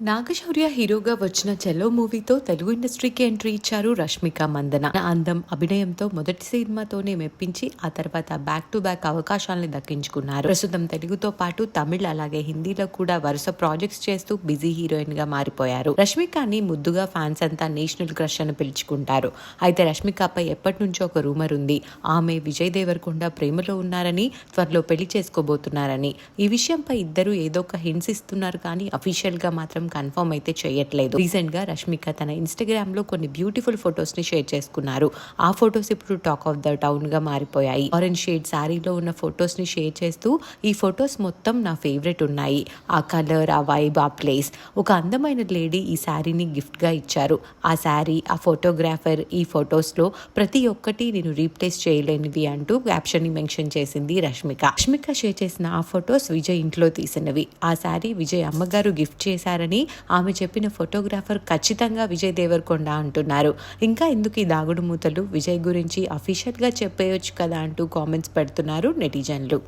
నాగశౌర్య హీరోగా వచ్చిన చెల్లో మూవీతో తెలుగు ఇండస్ట్రీకి ఎంట్రీ ఇచ్చారు రష్మిక మందన. అందం అభినయంతో మొదటి సినిమాతోనే మెప్పించి ఆ తర్వాత బ్యాక్ టు బ్యాక్ అవకాశాలను దక్కించుకున్నారు. ప్రస్తుతం తెలుగుతో పాటు తమిళ్ అలాగే హిందీలో కూడా వరుస ప్రాజెక్ట్స్ చేస్తూ బిజీ హీరోయిన్గా మారిపోయారు. రష్మికని ముద్దుగా ఫ్యాన్స్ అంతా నేషనల్ క్రష్ అని పిలుచుకుంటారు. అయితే రష్మికపై ఎప్పటి నుంచో ఒక రూమర్ ఉంది. ఆమె విజయ్ దేవరకొండ ప్రేమలో ఉన్నారని త్వరలో పెళ్ళి చేసుకోబోతున్నారని. ఈ విషయంపై ఇద్దరు ఏదో ఒక హింట్స్ ఇస్తున్నారు కానీ అఫీషియల్గా మాత్రం కన్ఫర్మ్ అయితే చేయట్లేదు. రీసెంట్గా రష్మిక తన ఇన్స్టాగ్రామ్లో కొన్ని బ్యూటిఫుల్ ఫొటోస్ని షేర్ చేసుకున్నారు. ఆ ఫొటోస్ ఇప్పుడు టాక్ ఆఫ్ ద టౌన్గా మారిపోయాయి. ఆరెంజ్ షేడ్ శారీలో ఉన్న ఫొటోస్ని షేర్ చేస్తూ ఈ ఫొటోస్ మొత్తం నా ఫేవరెట్ ఉన్నాయి. ఆ కలర్ ఆ వైబ్ ఆ ప్లేస్ ఒక అందమైన లేడీ ఈ శారీని గిఫ్ట్గా ఇచ్చారు. ఆ శారీ ఆ ఫోటోగ్రాఫర్ ఈ ఫొటోస్లో ప్రతి ఒక్కటి నేను రీప్లేస్ చేయలేనివి అంటూ క్యాప్షన్ని మెన్షన్ చేసింది రష్మిక. రష్మిక షేర్ చేసిన ఆ ఫొటోస్ విజయ్ ఇంట్లో తీసినవి. ఆ శారీ విజయ్ అమ్మగారు గిఫ్ట్ చేశారని ఆమె చెప్పిన ఫోటోగ్రాఫర్ ఖచ్చితంగా విజయ్ దేవరకొండ అంటున్నారు. ఇంకా ఎందుకు ఈ దాగుడు మూతలు విజయ్ గురించి అఫీషియల్గా చెప్పేయొచ్చు కదా అంటూ కామెంట్స్ పెడుతున్నారు నెటిజన్లు.